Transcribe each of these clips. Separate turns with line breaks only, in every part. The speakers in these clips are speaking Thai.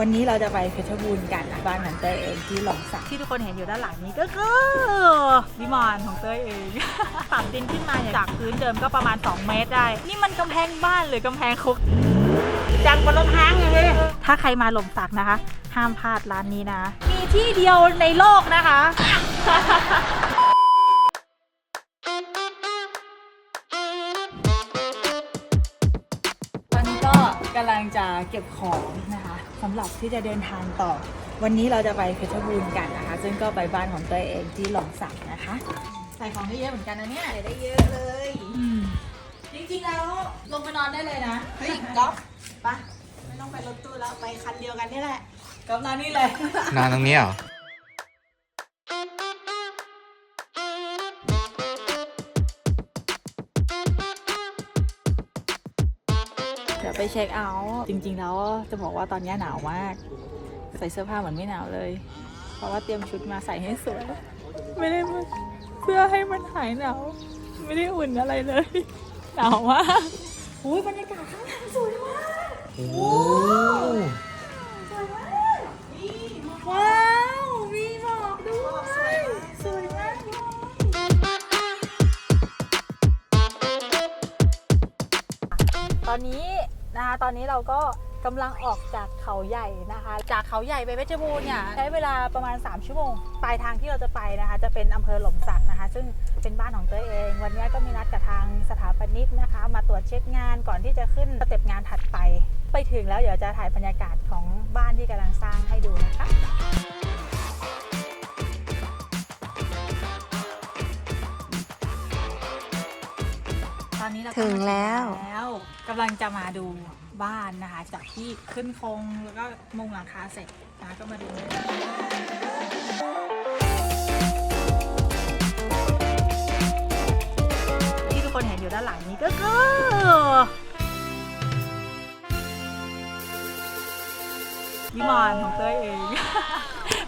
วันนี้เราจะไปเพชรบูรณ์กันนะบ้านของเต้ยเองที่หลงสัก
ที่ทุกคนเห็นอยู่ด้านหลังนี้ก็คือวิมานของเต้ยเองปรับดินขึ้นมาเนี่ยจากพื้นเดิมก็ประมาณ 2 เมตรได้ นี่มันกำแพงบ้านหรือกำแพงคุก
จังบนรถห้างเลย
ถ้าใครมาหลมสักนะคะ ห้ามพลาดร้านนี้นะ มีที่เดียวในโลกนะคะ
ตอนนี้ก็กำลังจะเก็บของนะคะ สำหรับที่จะเดินทางต่อ วันนี้เราจะไปเพชรบูรณ์กันนะคะ ซึ่งก็ไปบ้านของเต้ยเองที่หลงสักนะคะ ใส่ของได้เยอะเหมือนกันนะเนี่ย
ได้เยอะเลย
จริงๆแล้วลงไปนอนได้เลยนะ
เฮ้ยก๊อฟปะไม่ต้องไปรถตู้แล้วไปคันเดียวกันนี่แหละ
กับนอนนี่เลย
นอนตรงนี้เหรอ
เดี๋ยวไปเช็คเอาท์จริง ๆ แล้วจะบอกว่าตอนนี้หนาวมาก ใส่เสื้อผ้าเหมือนไม่หนาวเลย เพราะว่าเตรียมชุดมาใส่ให้สวย ไม่ได้มาเพื่อให้มันหายหนาว ไม่ได้อุ่นอะไรเลย หนาวมากอุ้ยบรรยากาศข้างหลังสวยมาก
โอ้
ตอนนี้เราก็กำลังออกจากเขาใหญ่นะคะ จากเขาใหญ่ไปเพชรบูรณ์เนี่ยใช้เวลาประมาณ 3 ชั่วโมง ปลายทางที่เราจะไปนะคะ จะเป็นอำเภอหล่มสักนะคะ ซึ่งเป็นบ้านของเต้ยเอง วันนี้ก็มีนัดกับทางสถาปนิกนะคะ มาตรวจเช็คงานก่อนที่จะขึ้นสเต็ปงานถัดไป ไปถึงแล้วเดี๋ยวจะถ่ายบรรยากาศของบ้านที่กำลังสร้างให้ดูนะคะตอนนี้เราก็
ถึงแล้ว
มาถึงแล้วกำลังจะมาดูบ้านนะคะ จากที่ขึ้นโครงแล้วก็มุงหลังคาเสร็จนะก็มาดูที่ทุกคนเห็นอยู่ด้านหลังนี้ก็คือวิมานของเต้ยเอง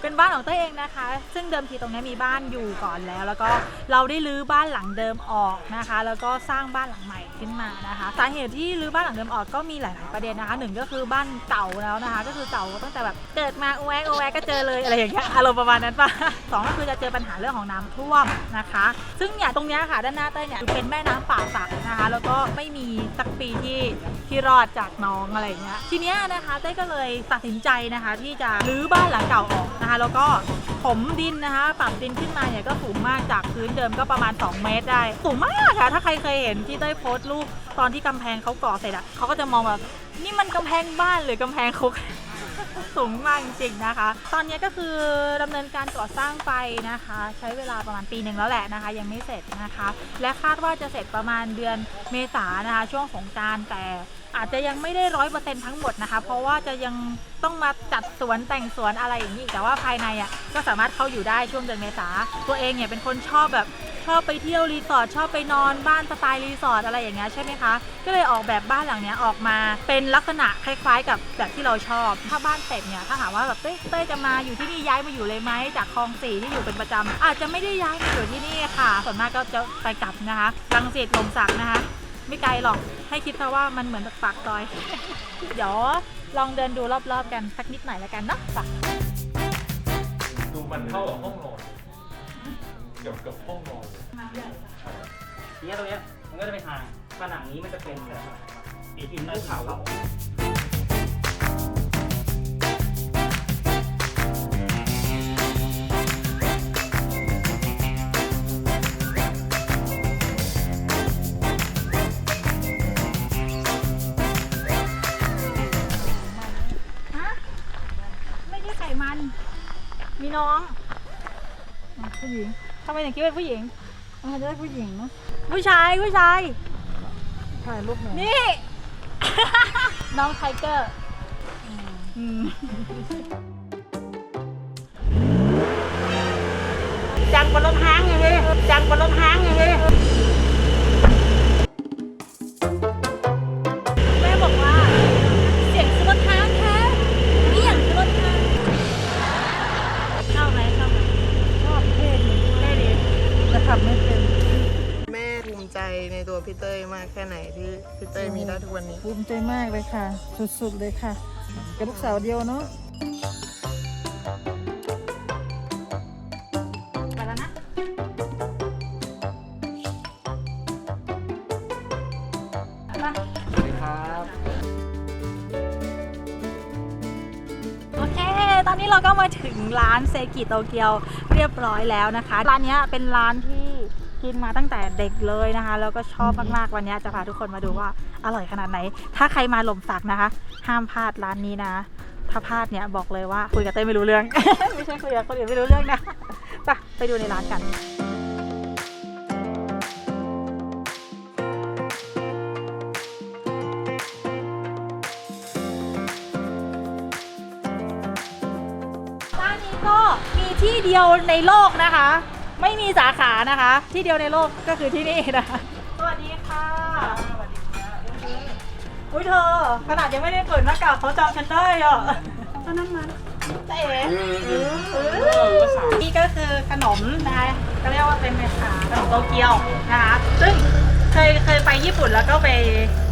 เป็นบ้านของเต้ยเองนะคะ ซึ่งเดิมทีตรงนี้มีบ้านอยู่ก่อนแล้ว แล้วก็เราได้รื้อบ้านหลังเดิมออกนะคะ แล้วก็สร้างบ้านหลังใหม่ขึ้นมานะคะสาเหตุที่รื้อบ้านหลังเดิมออกก็มีหลาย ๆ ประเด็นนะคะหนึ่งก็คือบ้านเก่าแล้วนะคะ ก็คือเก่าตั้งแต่แบบเกิดมาโอแวกโอแวกก็เจอเลยอะไรอย่างเงี้ยอารมณ์ประมาณนั้นปะสองก็คือจะเจอปัญหาเรื่องของน้ำท่วมนะคะ ซึ่งเนี่ยตรงเนี้ยค่ะด้านหน้าเต้ยเนี่ยเป็นแม่น้ำป่าสักนะคะ แล้วก็ไม่มีสักปีที่ที่รอดจากน้องอะไรอย่างเงี้ยทีเนี้ยนะคะเต้ยก็เลยตัดสินใจนะคะ ที่จะรื้อบ้านหลังเก่าออกนะคะแล้วก็ผมดินนะคะ ปรับดินขึ้นมาเนี่ยก็สูงมากจากพื้นเดิมก็ประมาณ 2 เมตรได้ สูงมากค่ะ ถ้าใครเคยเห็นที่เต้ยโพสต์รูปตอนที่กำแพงเขาก่อเสร็จอะเขาก็จะมองแบบนี่มันกำแพงบ้านหรือกำแพงคุก สูงมากจริงๆนะคะ ตอนนี้ก็คือดำเนินการก่อสร้างไปนะคะ ใช้เวลาประมาณปีหนึ่งแล้วแหละนะคะ ยังไม่เสร็จนะคะ และคาดว่าจะเสร็จประมาณเดือนเมษานะคะ ช่วงสงการแต่อาจจะยังไม่ได้ร้อยเปอร์เซ็นต์ทั้งหมดนะคะ เพราะว่าจะยังต้องมาจัดสวนแต่งสวนอะไรอย่างนี้อีกแต่ว่าภายในอะก็สามารถเข้าอยู่ได้ช่วงเดือนเมษาตัวเองเนี่ยเป็นคนชอบแบบ ชอบไปเที่ยวรีสอร์ทชอบไปนอนบ้านสไตล์รีสอร์ทอะไรอย่างเงี้ยใช่ไหมคะก็เลยออกแบบบ้านหลังเนี้ยออกมาเป็นลักษณะคล้าย ๆ กับแบบที่เราชอบ ถ้าบ้านเสร็จเนี่ยถ้าหากว่าแบบเต้ยเต้ยจะมาอยู่ที่นี่ย้ายมาอยู่เลยไหมจากคลองสี่ที่อยู่เป็นประจำอาจจะไม่ได้ย้ายมาอยู่ที่นี่ค่ะส่วนมากก็จะไปกลับนะคะรังสิตลมสักนะคะ ไม่ไกลหรอกให้คิดซะว่ามันเหมือนปากซอย เดี๋ยวลองเดินดูรอบๆกันสักนิดหน่อยแล้วกันเนาะไป
ดูมันเข้ากับห้องนอนเกี่ยวกับห้องนอน
ทีนี้ตรงเนี้ยมันก็จะเป็นทางผนังนี้มันจะเป็นแบบปีกินเนอร์เขา
ฮะไม่ใช่ไขมัน มีน้องอะผู้หญิงทำไมถึงคิดว่าผู้หญิง
อาจจะได้ผู้หญิงนะ
ผู้ชายผู้ชาย
ถ่ายรูปหน่อย
นี่ น้องไทเกอร์อืม
จังบนรถห้างเลยจังบนรถห้างเลย
แแค่ไห
น
ที่พี่เต้ยมีได้ทุกวันนี้
ภูมิใจมากเลยค่ะ สุดๆเลยค่ะ
กับลูกสาวเดียวเนาะไปแล้วนะโอเค ตอนนี้เราก็มาถึงร้านเซกิโตเกียวเรียบร้อยแล้วนะคะ ร้านเนี้ยเป็นร้านที่ กินมาตั้งแต่เด็กเลยนะคะ แล้วก็ชอบมากๆวันนี้จะพาทุกคนมาดูว่าอร่อยขนาดไหน ถ้าใครมาหล่มสักนะคะ ห้ามพลาดร้านนี้นะ ถ้าพลาดเนี่ยบอกเลยว่าคุยกับเต้ไม่รู้เรื่อง ไม่ใช่คุยกับคนอื่นไม่รู้เรื่องนะไปไปดูในร้านกันร้านนี้ก็มีที่เดียวในโลกนะคะ ไม่มีสาขานะคะ ที่เดียวในโลกก็คือที่นี่นะคะ สวัสดีค่ะสวัสดีค่ะอุ้ยเธอ ขนาดยังไม่ได้เปิดหน้ากากเขาจำฉันได้อะตอนนั้นมาเจ๊นี่ก็คือขนมนะคะก็เรียกว่าเป็นขนมโตเกียวนะคะ ซึ่งเคยเคยไปญี่ปุ่นแล้วก็ไป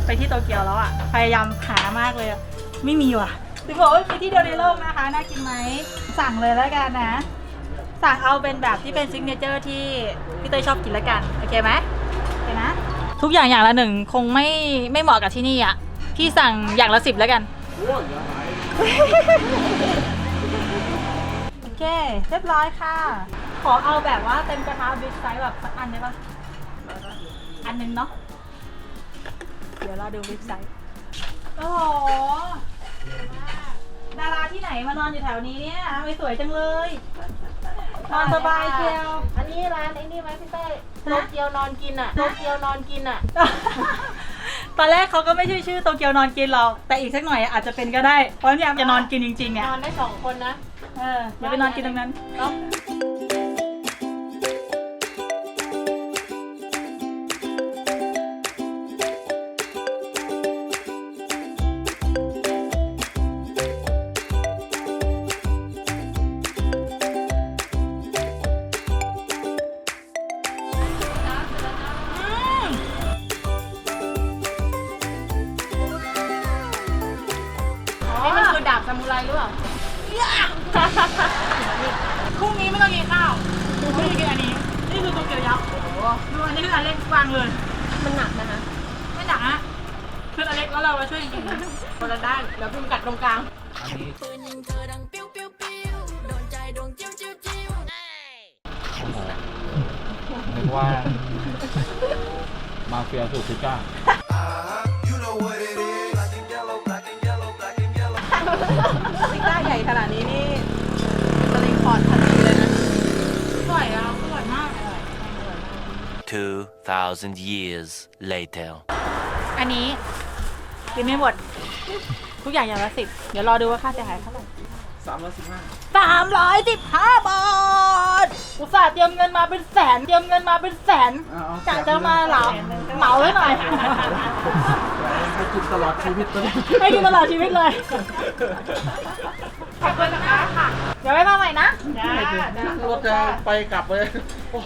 ไปที่โตเกียวแล้วอะ พยายามหามากเลยอะไม่มีว่ะถึงบอกว่ามีที่เดียวในโลกนะคะ น่ากินไหม สั่งเลยแล้วกันนะ สั่งเอาเป็นแบบที่เป็นซิกเนเจอร์ที่พี่เต้ยชอบกินแล้วกัน โอเคไหมโอเคนะ ทุกอย่างอย่างละหนึ่งคงไม่ไม่เหมาะกับที่นี่อะ พี่สั่งอย่างละสิบแล้วกัน โอเค เรียบร้อยค่ะ ขอเอาแบบว่าเต็มกระทะบิ๊กไซส์แบบสักอันได้ปะอันหนึงเนาะ เดี๋ยวเราดูบิ๊กไซส์ โอ้โหดาราที่ไหนมานอนอยู่แถวนี้เนี่ยทำไมสวยจังเลย นอนสบายเชียว
อันนี้ร้านไอ้นี่ไหมพี่เต้ยโต
ฮะ
เกียวนอนกินอะโตเกียวนอนกินอะ
ตอนแรกเขาก็ไม่ชื่อชื่อโตเกียวนอนกินหรอก แต่อีกสักหน่อยอาจจะเป็นก็ได้ เพราะเนี่ยจะนอนกินจริงๆเนี่ย
นอนได้สองคนนะ
เอออย่าไปนอนกินตรงนั้น
เนาะาบซามูไรหรือเปล่า
พรุ่งนี้ไม่ต้องกินข้าวพรุ่งนี้กินอันนี้ นี่คือโตเกียวยักษ์ดูอันนี้คืออันเล็กวางเลย
มันหนักนะคะ
ไม่หนักนะคืออันเล็กแล้วเรามาช่วยกิน
คนละด้านแล้วพิมกัดตรงกลาง
ปืนยิงเธอดังปิ้วปิ้วปิ้วโดนใจดวงจิ้วจิ้วจิ้ว
นึกว่า มาเฟียสูตรพิก้า
ซิก้าใหญ่ขนาดนี้นี่สลิงคอร์ดทันทีเลยนะ
อร่อยอะอร่อยมาก
2,000 years later.
อันนี้กินไม่หมด ทุกอย่างอย่างละสิบเดี๋ยวรอดูว่าค่าเสียหายเท่าไหร่สามร้อยสิบห้าสามร้อยสิบห้าบาทอุตส่าห์เตรียมเงินมาเป็นแสนเตรียมเงินมาเป็นแสนกะจะมาเหลาเหมาไว้หน่อย
ให้กินตลอดชีวิตเลย
ให้กินตลอดชีวิตเลย ขอบคุณนะคะค่ะ เดี๋ยวไว้มาใหม่นะ
รถจะไปกลับเลย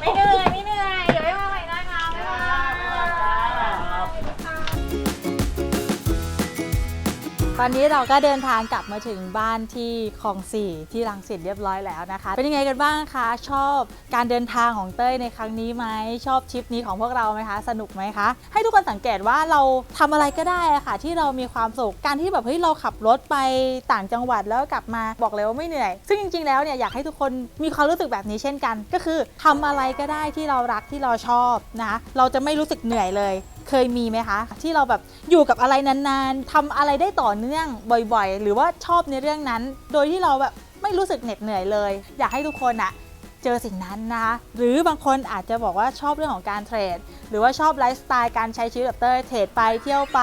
ไม่เหนื่อย ไม่เหนื่อย ตอนนี้เราก็เดินทางกลับมาถึงบ้านที่คลองสี่ที่รังสิตเรียบร้อยแล้วนะคะ เป็นยังไงกันบ้างคะ ชอบการเดินทางของเต้ยในครั้งนี้ไหมชอบทริปนี้ของพวกเราไหมคะ สนุกไหมคะ ให้ทุกคนสังเกตว่าเราทำอะไรก็ได้อะค่ะ ที่เรามีความสุขการที่แบบเฮ้ยเราขับรถไปต่างจังหวัดแล้วกลับมาบอกเลยว่าไม่เหนื่อย ซึ่งจริงๆแล้วเนี่ยอยากให้ทุกคนมีความรู้สึกแบบนี้เช่นกัน ก็คือทำอะไรก็ได้ที่เรารักที่เราชอบนะเราจะไม่รู้สึกเหนื่อยเลย เคยมีไหมคะ ที่เราแบบอยู่กับอะไรนานๆทำอะไรได้ต่อเนื่องบ่อยๆ หรือว่าชอบในเรื่องนั้น โดยที่เราแบบไม่รู้สึกเหน็ดเหนื่อยเลย อยากให้ทุกคนอะเจอสิ่งนั้นนะคะ หรือบางคนอาจจะบอกว่าชอบเรื่องของการเทรด หรือว่าชอบไลฟ์สไตล์การใช้ชีวิตแบบเต้ยเทรดไปเที่ยวไป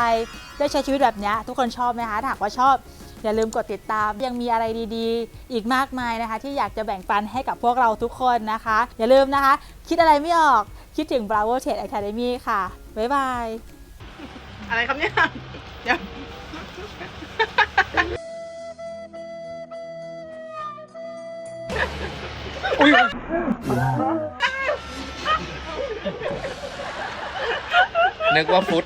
ได้ใช้ชีวิตแบบเนี้ยทุกคนชอบไหมคะถ้าหากว่าชอบอย่าลืมกดติดตามยังมีอะไรดีๆ อีกมากมายนะคะ ที่อยากจะแบ่งปันให้กับพวกเราทุกคนนะคะ อย่าลืมนะคะ คิดอะไรไม่ออกคิดถึง Bravo Trade Academy ค่ะ บ๊ายบาย
อะไรครับเนี่ยเดี๋ยว
นึกว่าฟุต